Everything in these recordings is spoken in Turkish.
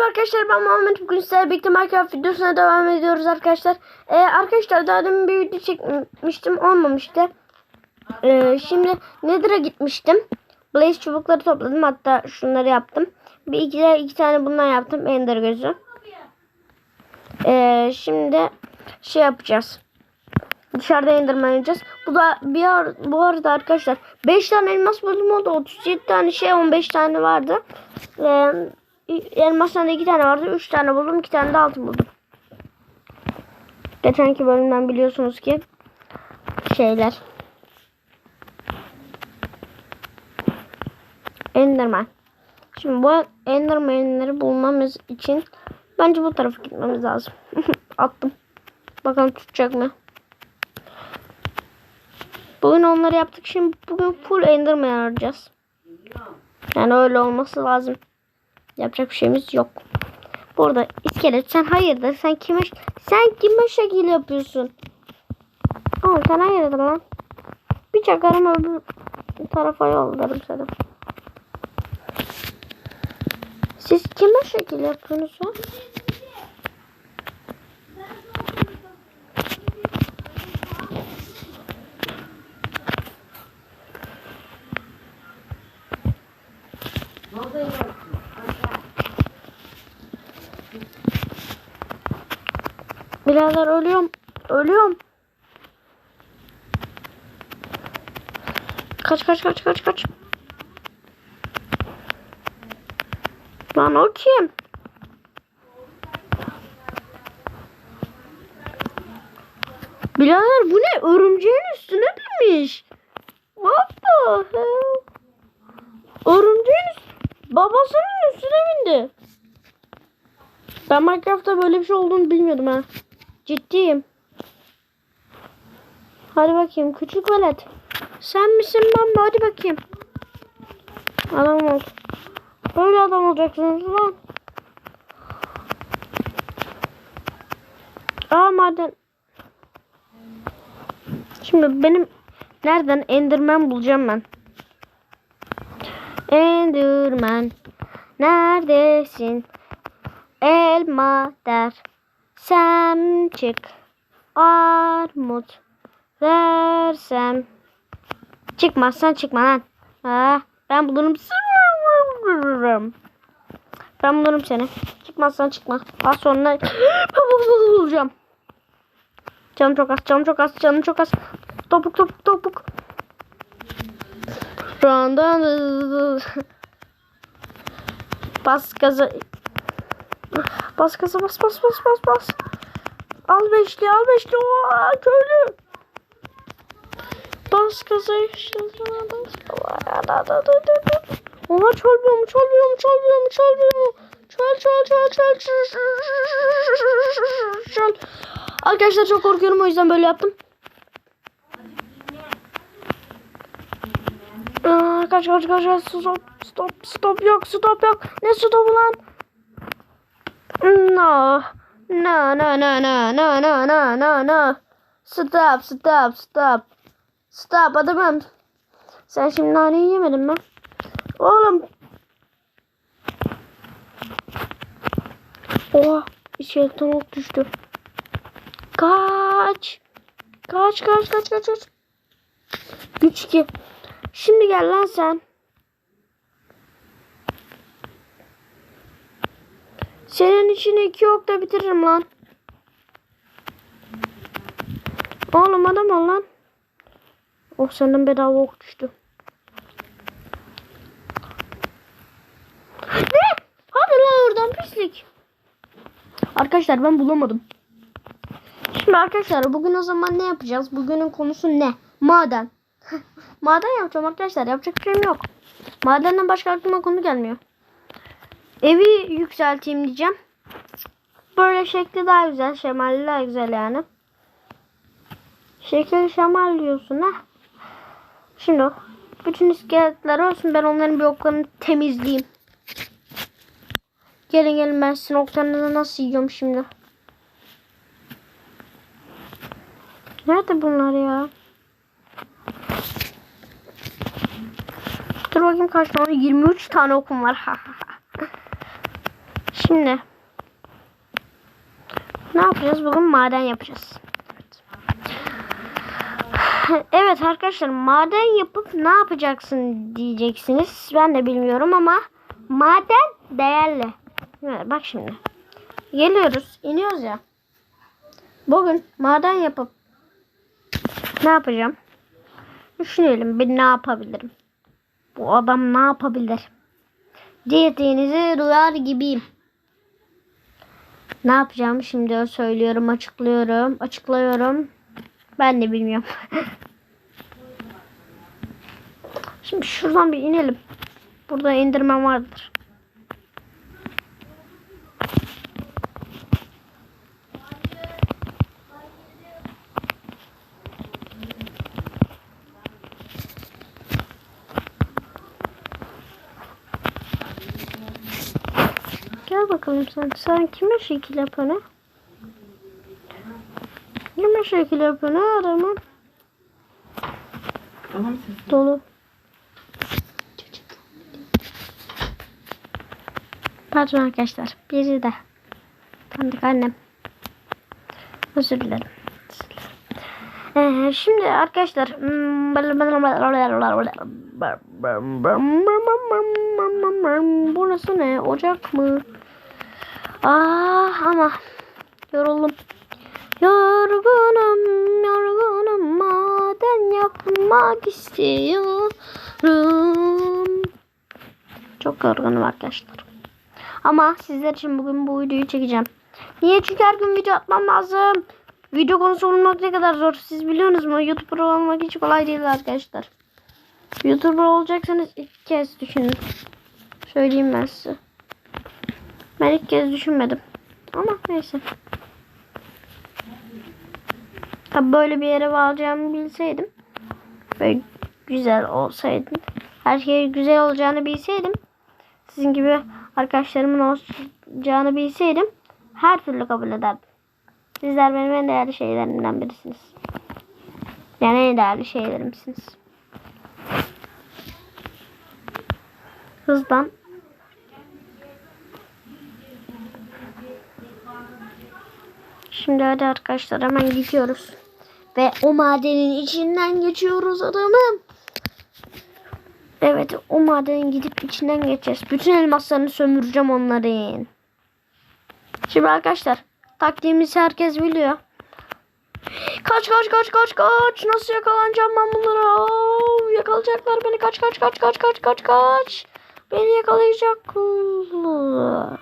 Merhaba arkadaşlar ben Muhammed bugün sizlerle birlikte Minecraft videosuna devam ediyoruz arkadaşlar. Ee, arkadaşlar daha demin bir video çekmiştim olmamıştı. Ee, şimdi Nether'a gitmiştim. Blaze çubukları topladım hatta şunları yaptım. Bir iki, iki tane bundan yaptım Ender gözü. Ee, şimdi şey yapacağız. Dışarıda Enderman oynayacağız. Bu da bir ar bu arada arkadaşlar 5 tane elmas buldum oldu. 37 tane şey 15 tane vardı. Ee, elmasdan 2 tane vardı. 3 tane buldum. 2 tane de altın buldum. Geçenki bölümden biliyorsunuz ki şeyler. Enderman. Şimdi bu Enderman'leri bulmamız için bence bu tarafa gitmemiz lazım. Attım. Bakalım tutacak mı? Bugün onları yaptık. Şimdi bugün full Enderman arayacağız. Yani öyle olması lazım. Yapacak bir şeyimiz yok. Burada iskelet sen hayırdır? Sen kime sen kime şekil yapıyorsun? Aa sen hayırdır lan? Bir çakarım öbür tarafa yollarım seni. Siz kime şekil yapıyorsunuz ya? Birader ölüyorum. Ölüyorum. Kaç kaç kaç kaç kaç. Lan o kim? Birader bu ne? Örümceğin üstüne binmiş. What the hell? Örümceğin babasının üstüne bindi. Ben Minecraft'ta böyle bir şey olduğunu bilmiyordum ha. Ciddiyim. Hadi bakayım küçük velet. Sen misin ben? Hadi bakayım. Adam ol. Böyle adam olacaksınız lan. Aa maden. Şimdi benim nereden Enderman bulacağım ben. Enderman neredesin? Elma der. Sen çık. Armut versem. Çıkmazsan çıkma lan. Ha, ben bulurum. Ben bulurum seni. Çıkmazsan çıkma. Az sonra bulacağım. Canım çok az, canım çok az, canım çok az. Topuk topuk topuk. Şu anda bas gaza Bas gaza bas bas bas bas bas. Al beşli al beşli. Oha köylü. Bas gaza işte. Oha çölmüyor mu çölmüyor mu çölmüyor mu çölmüyor mu? Çöl çöl çöl çöl çöl çöl. Arkadaşlar çok korkuyorum o yüzden böyle yaptım. Aa, kaç kaç kaç stop stop stop yok stop yok. Ne stopu lan? No. No, no, no, no, no, no, no, no, no. Stop, stop, stop. Stop adamım. Sen şimdi naneyi yemedin mi? Oğlum. Oha. İçeriden ok düştü. Kaç. Kaç, kaç, kaç, kaç, kaç. 3 2. Şimdi gel lan sen. Senin içine iki okta bitiririm lan. Oğlum adam ol lan. Oh senden bedava ok düştü. Ne? Hadi lan oradan pislik. Arkadaşlar ben bulamadım. Şimdi arkadaşlar bugün o zaman ne yapacağız? Bugünün konusu ne? Maden. Maden yapacağım arkadaşlar. Yapacak bir şeyim yok. Madenden başka aklıma konu gelmiyor. Evi yükselteyim diyeceğim. Böyle şekli daha güzel. Şemalli daha güzel yani. Şekil şemal diyorsun ha. Şimdi. Bütün iskeletler olsun. Ben onların bir oklarını temizleyeyim. Gelin gelin ben sizin oklarını nasıl yiyorum şimdi. Nerede bunlar ya? Dur bakayım kaç tane? 23 tane okum var. Şimdi ne yapacağız? Bugün maden yapacağız. Evet. Arkadaşlar maden yapıp ne yapacaksın diyeceksiniz. Ben de bilmiyorum ama maden değerli. Evet, bak şimdi. Geliyoruz, iniyoruz ya. Bugün maden yapıp ne yapacağım? Düşünelim ben ne yapabilirim? Bu adam ne yapabilir? Diyetiğinizi duyar gibiyim. Ne yapacağım şimdi söylüyorum, açıklıyorum, açıklıyorum. Ben de bilmiyorum. şimdi şuradan bir inelim. Burada indirme vardır. Gel bakalım sen. Sen kime şekil yapanı? Kime şekil yapanı adamın? Dolu. Pardon arkadaşlar. Biri de. Tanıdık annem. Özür dilerim. Ee, şimdi arkadaşlar burası ne? Ocak mı? Ah ama yoruldum. Yorgunum, yorgunum. Maden yapmak istiyorum. Çok yorgunum arkadaşlar. Ama sizler için bugün bu videoyu çekeceğim. Niye? Çünkü her gün video atmam lazım. Video konusu olmak ne kadar zor. Siz biliyorsunuz mu? YouTuber olmak hiç kolay değil arkadaşlar. YouTuber olacaksanız ilk kez düşünün. Söyleyeyim ben size. Ben ilk kez düşünmedim. Ama neyse. Tabi böyle bir yere varacağımı bilseydim. Böyle güzel olsaydım. Her şey güzel olacağını bilseydim. Sizin gibi arkadaşlarımın olacağını bilseydim. Her türlü kabul ederdim. Sizler benim en değerli şeylerimden birisiniz. Yani en değerli şeylerimsiniz. Hızdan. Şimdi hadi arkadaşlar hemen gidiyoruz. Ve o madenin içinden geçiyoruz adamım. Evet o madenin gidip içinden geçeceğiz. Bütün elmaslarını sömüreceğim onların. Şimdi arkadaşlar taktiğimizi herkes biliyor. Kaç kaç kaç kaç kaç. Nasıl yakalanacağım ben bunlara? Oo, yakalayacaklar beni. Kaç kaç kaç kaç kaç kaç kaç. Beni yakalayacaklar.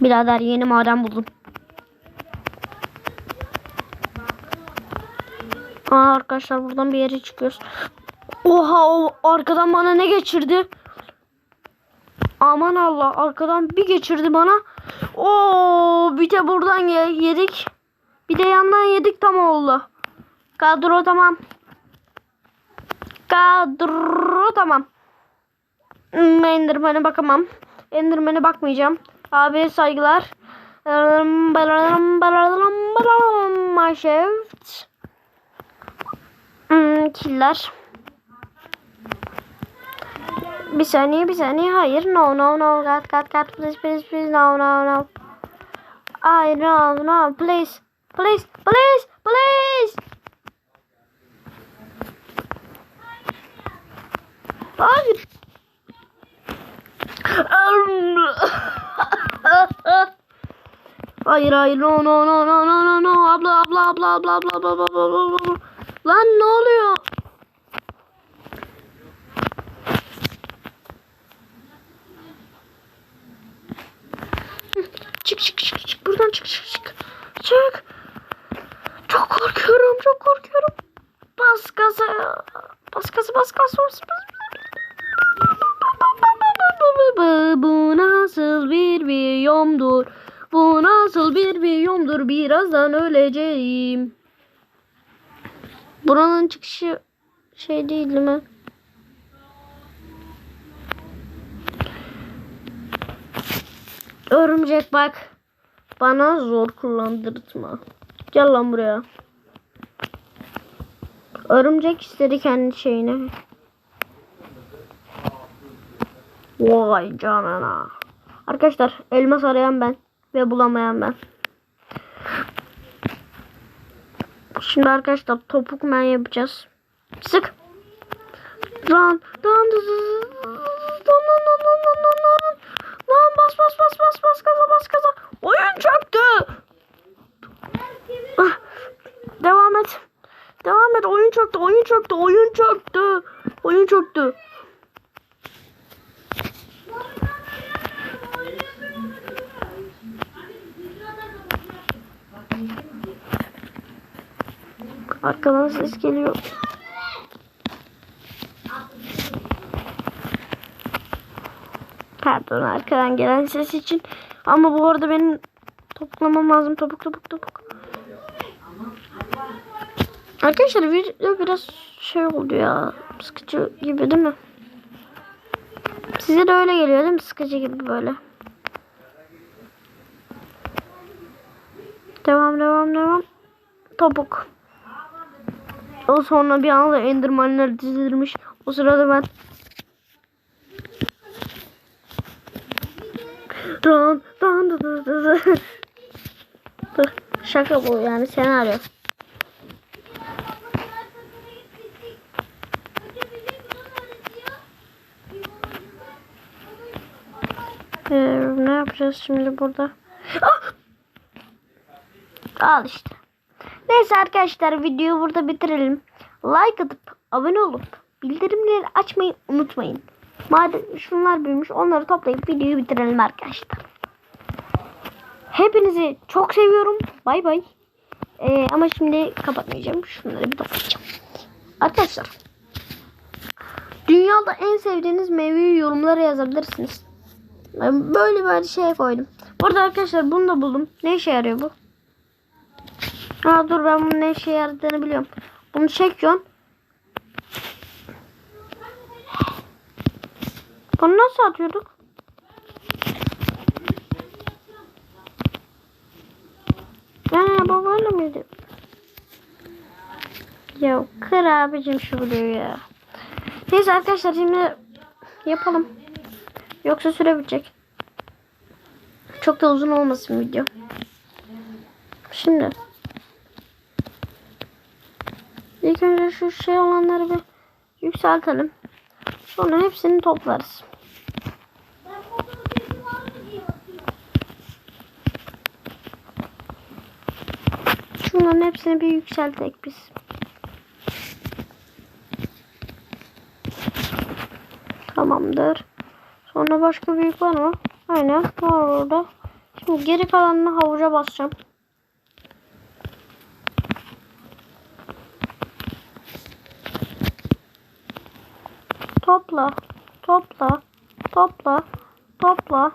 Birader yeni maden buldum. Aa, arkadaşlar buradan bir yere çıkıyoruz. Oha o arkadan bana ne geçirdi? Aman Allah arkadan bir geçirdi bana. Oo bir de buradan ye- yedik. Bir de yandan yedik tam oldu. Kadro tamam. Kadro tamam. Hmm, Enderman'e bakamam. Enderman'e bakmayacağım. Abi saygılar. Minecraft. Killer. Bir saniye bir saniye. Hayır. No no no. Cut cut cut please please please. No no no. Hayır no no. Please please please please. Hayır. Hayır hayır. No no no no no no no. Abla abla abla abla abla abla abla abla abla Lan ne oluyor? Çık çık çık çık buradan çık çık çık. Çık. Çok korkuyorum çok korkuyorum. Bas gaza. Bas gaza bas gaza bas bas. Bu nasıl bir biyomdur? Bu nasıl bir biyomdur? Birazdan öleceğim. Buranın çıkışı şey değil mi? Örümcek bak. Bana zor kullandırtma. Gel lan buraya. Örümcek istedi kendi şeyini. Vay canına. Arkadaşlar elmas arayan ben ve bulamayan ben. Şimdi arkadaşlar topuk men yapacağız. Sık. Run. Run. Lan lan lan lan lan bas bas bas bas bas gaza bas gaza. Oyun çöktü. Ah, Devam et. Devam et. Oyun çöktü. Oyun çöktü. Oyun çöktü. Oyun çöktü. Arkadan ses geliyor. Pardon arkadan gelen ses için. Ama bu arada benim toplamam lazım. Topuk topuk topuk. Arkadaşlar video biraz şey oldu ya. Sıkıcı gibi değil mi? Size de öyle geliyor değil mi? Sıkıcı gibi böyle. Devam devam devam. Topuk. O sonra bir anda Enderman'lar dizilmiş. O sırada ben Şaka bu yani senaryo. Ee, ne yapacağız şimdi burada? Ah! Al işte. Neyse arkadaşlar videoyu burada bitirelim. Like atıp abone olup bildirimleri açmayı unutmayın. Madem şunlar büyümüş onları toplayıp videoyu bitirelim arkadaşlar. Hepinizi çok seviyorum. Bay bay. Ee, ama şimdi kapatmayacağım. Şunları bir toplayacağım. Arkadaşlar. Dünyada en sevdiğiniz meyveyi yorumlara yazabilirsiniz. Ben böyle bir şey koydum. Burada arkadaşlar bunu da buldum. Ne işe yarıyor bu? Ha dur ben bunun ne işe yaradığını biliyorum. Bunu çekiyorsun. Bunu nasıl atıyorduk? Ha bu böyle miydi? Ya kır abicim şu videoyu ya. Neyse arkadaşlar şimdi yapalım. Yoksa süre bitecek. Çok da uzun olmasın video. Şimdi. İlk önce şu şey olanları bir yükseltelim. Sonra hepsini toplarız. Şunların hepsini bir yükseltek biz. Tamamdır. Sonra başka büyük var mı? Aynen var orada. Şimdi geri kalanını havuca basacağım. Topla. Topla. Topla. Topla.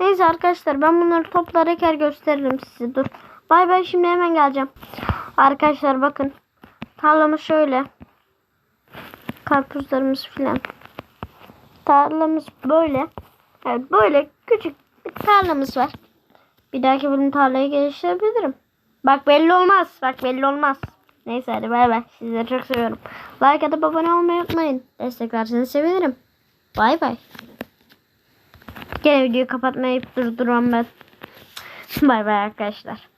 Neyse arkadaşlar ben bunları toplayarak her gösteririm size. Dur. Bay bay şimdi hemen geleceğim. Arkadaşlar bakın. Tarlamız şöyle. Karpuzlarımız filan. Tarlamız böyle. Evet böyle küçük bir tarlamız var. Bir dahaki bölüm tarlayı geliştirebilirim. Bak belli olmaz. Bak belli olmaz. Neyse hadi bay bay. Sizleri çok seviyorum. Like atıp abone olmayı unutmayın. Desteklerseniz sevinirim. Bay bay. Gene videoyu kapatmayıp durduruyorum ben. bay bay arkadaşlar.